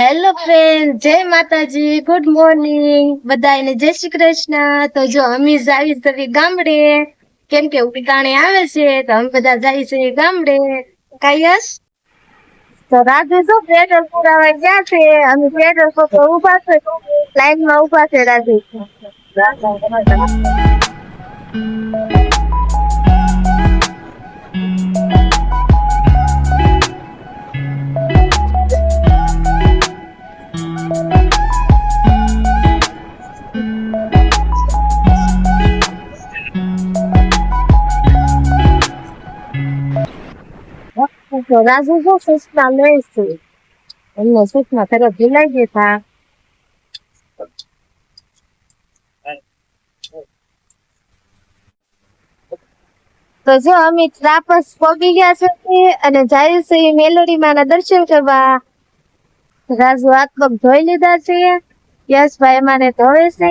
Hello friend જય માતાજી. Good morning બધાને જય શ્રી કૃષ્ણ. તો જો અમે જાવી તરી ગામડે, કેમ કે ઉગાણે આવે છે, તો અમે બધા જઈએ છે ગામડે. કાયસ? તો રાજુ જો પેટ્રોલ પુરાવા ગયા છે. અમે પેટ્રોલ પંપ ઊભા છે. લાઈનમાં ઊભા છે રાજુ તો રાજુ જો સૂચના લે છે. એમને સૂચના તરફ ભૂલાઈ ગયા હતા તો જો અમિત ત્રાપસ પગી ગયા છે અને જાય છે મેલોડી માના દર્શન કરવા. રાજુ હાથ પગ ધોઈ લીધા છે. યશભાઈ માને ધોવે છે.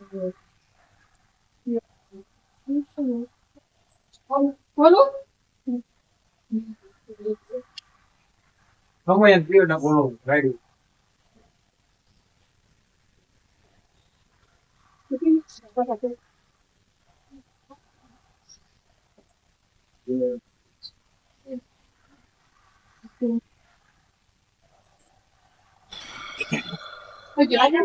Yok. Yok. Không em biết là cô lùng đây đi. Thôi chị lại nhắc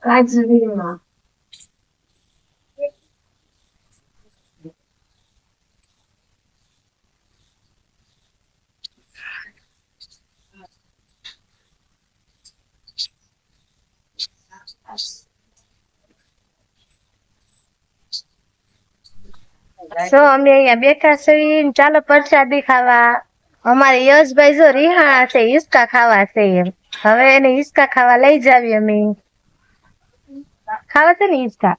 来自病吗 so અમે અહીંયા બેઠા છીએ ચાલો પ્રસાદી ખાવા. અમારે યશભાઈ જો રિહાણા છે હિસકા ખાવા છે એમ. હવે એને હિસકા ખાવા લઈ જાવી અમે. ખાવા છે ને હિસકા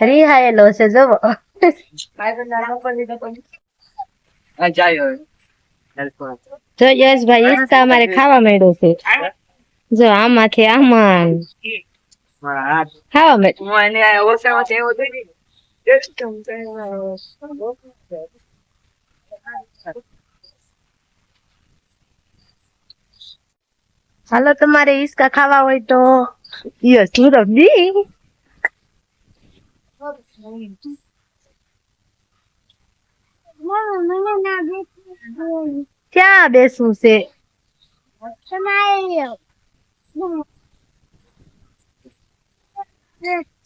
રિહાયેલો છે જોવો. આ જાય હવે. જો યશભાઈ હિસકા અમારે ખાવા માંડ્યો છે. જો આમાંથી આમાં. મારા ખાવા માંડ્યો. હું એને આ ઓછામાં એવો થઈ ગયો હાલો તમારે હિસકા ખાવા હોય તો યસ સુરભ દી ક્યાં બેસવું છે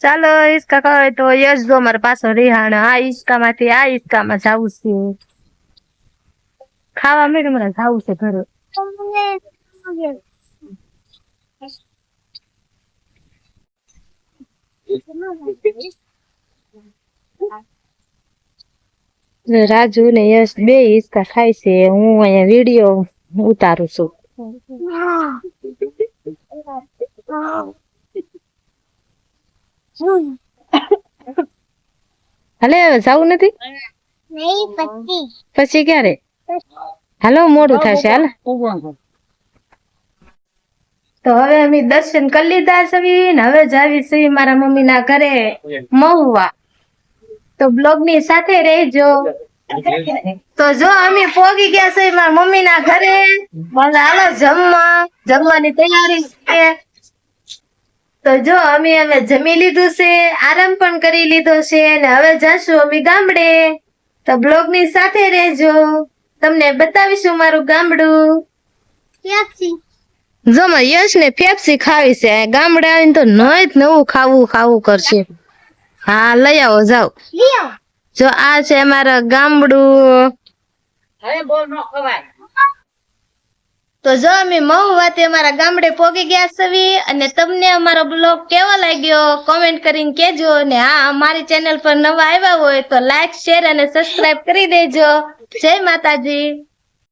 ચાલો હિસકા કહે તો યશ જો મારે પાછો રિહાણ. આ હિસકા માંથી આ હિસકા માં જવું છે. ખાવા મેં મને, જવું છે ઘરે. રાજુ ને યશ બે હિસકા ખાય છે, હું અહીંયા વીડિયો ઉતારું છું. હાલે જવું નથી? પછી. ક્યારે? હાલો મોડું થશે હાલ. તો હવે અમે દર્શન કરી લીધા છીએ ને હવે જાવી છીએ મારા મમ્મી ના ઘરે મહુવા. તો બ્લોગની સાથે રહેજો. તો જો અમે પોગી ગયા છે મારા મમ્મી ના ઘરે. હાલો જમવા. જમવાની તૈયારી છે. તો જો અમે હવે જમી લીધું છે આરામ પણ કરી લીધો છે અને હવે જશું અમે ગામડે. તો બ્લોગની સાથે રહેજો. તમને બતાવીશું મારું ગામડું. જો મારે યશ ને પેપ્સી ખાવી છે ગામડે આવીને તો નય જ નવું ખાવું ખાવું કરશે. હા લઈ આવો જાઓ. જો આ છે અમારા ગામડું. હવે બોલ ન ખવાય. તો જો અમે મહુવાતે અમારા ગામડે પોગી ગયા સવી અને તમને અમારો બ્લોગ કેવો લાગ્યો કોમેન્ટ કરીને કેજો અને હા, અમારી ચેનલ પર નવા આવ્યા હોય તો લાઈક શેર અને સબસ્ક્રાઇબ કરી દેજો. જય માતાજી.